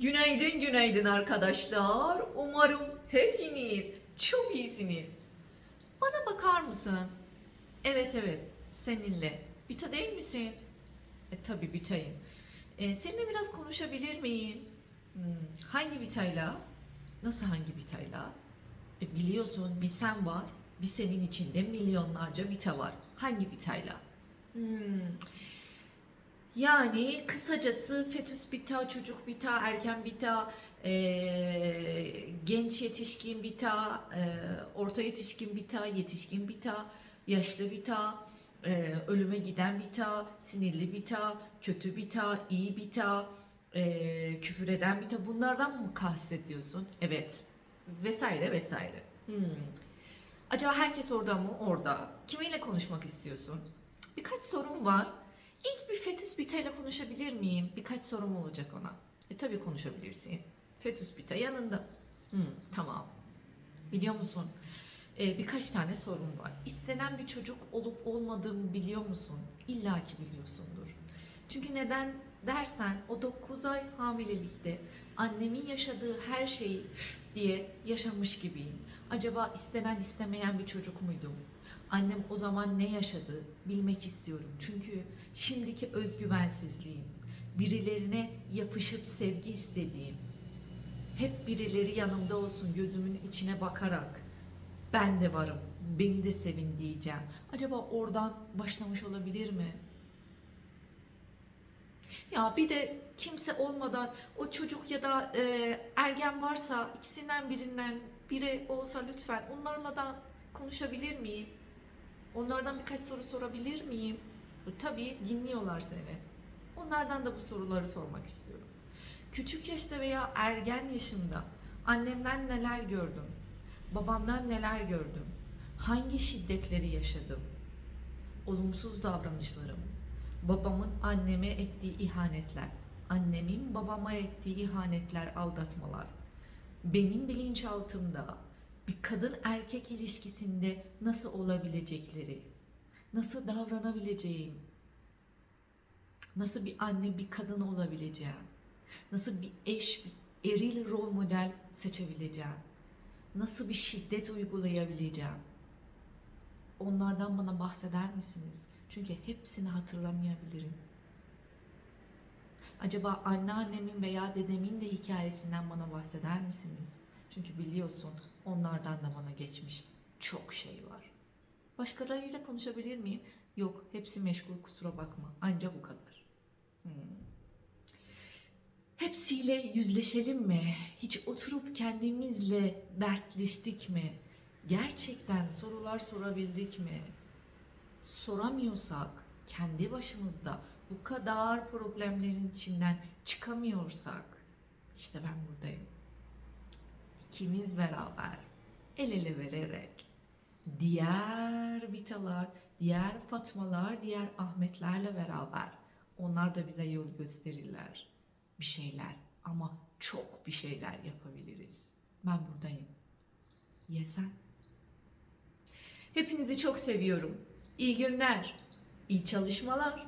Günaydın günaydın arkadaşlar. Umarım hepiniz çok iyisiniz. Bana bakar mısın? Evet evet seninle. Bita değil misin? E tabi Bita'yım. E, seninle biraz konuşabilir miyim? Hmm, hangi Bita'yla? Nasıl hangi Bita'yla? E, biliyorsun bir sen var. Bir senin içinde milyonlarca Bita var. Hangi Bita'yla? Hmm, yani kısacası fetüs bita, çocuk bita, erken bita, eee, genç yetişkin bita, eee, orta yetişkin bita, yetişkin bita, yaşlı bita, eee, ölüme giden bita, sinirli bita, kötü bita, iyi bita, eee, küfür eden bita bunlardan mı kastediyorsun? Evet. Vesaire vesaire. Hmm. Acaba herkes orada mı? Orada. Kiminle konuşmak istiyorsun? Birkaç sorum var. İlk bir fetüs bita ile konuşabilir miyim? Birkaç sorum olacak ona. E tabii konuşabilirsin. Fetüs bita yanında. Hı, tamam. Biliyor musun? E, birkaç tane sorum var. İstenen bir çocuk olup olmadığımı biliyor musun? İlla ki biliyorsundur. Çünkü neden dersen o 9 ay hamilelikte annemin yaşadığı her şeyi diye yaşamış gibiyim. Acaba istenen istemeyen bir çocuk muydum? Annem o zaman ne yaşadı bilmek istiyorum. Çünkü şimdiki özgüvensizliğim, birilerine yapışıp sevgi istediğim, hep birileri yanımda olsun gözümün içine bakarak ben de varım, beni de sevin diyeceğim. Acaba oradan başlamış olabilir mi? Ya bir de kimse olmadan o çocuk ya da e, ergen varsa ikisinden birinden biri olsa lütfen onlarla da konuşabilir miyim? Onlardan birkaç soru sorabilir miyim? E, tabii dinliyorlar seni. Onlardan da bu soruları sormak istiyorum. Küçük yaşta veya ergen yaşında annemden neler gördüm? Babamdan neler gördüm? Hangi şiddetleri yaşadım? Olumsuz davranışlarım, babamın anneme ettiği ihanetler, annemin babama ettiği ihanetler, aldatmalar, benim bilinçaltımda bir kadın erkek ilişkisinde nasıl olabilecekleri, nasıl davranabileceğim, nasıl bir anne bir kadın olabileceğim, nasıl bir eş, bir eril rol model seçebileceğim, nasıl bir şiddet uygulayabileceğim. Onlardan bana bahseder misiniz? Çünkü hepsini hatırlamayabilirim. Acaba anneannemin veya dedemin de hikayesinden bana bahseder misiniz? Çünkü biliyorsun onlardan da bana geçmiş çok şey var. Başkalarıyla konuşabilir miyim? Yok, hepsi meşgul kusura bakma. Anca bu kadar. Hmm. Hepsiyle yüzleşelim mi? Hiç oturup kendimizle dertleştik mi? Gerçekten sorular sorabildik mi? Soramıyorsak, kendi başımızda bu kadar problemlerin içinden çıkamıyorsak, işte ben buradayım ikimiz beraber el ele vererek diğer Vitalar, diğer Fatmalar, diğer Ahmetlerle beraber onlar da bize yol gösterirler. Bir şeyler ama çok bir şeyler yapabiliriz. Ben buradayım. Ya sen? Hepinizi çok seviyorum. İyi günler, iyi çalışmalar.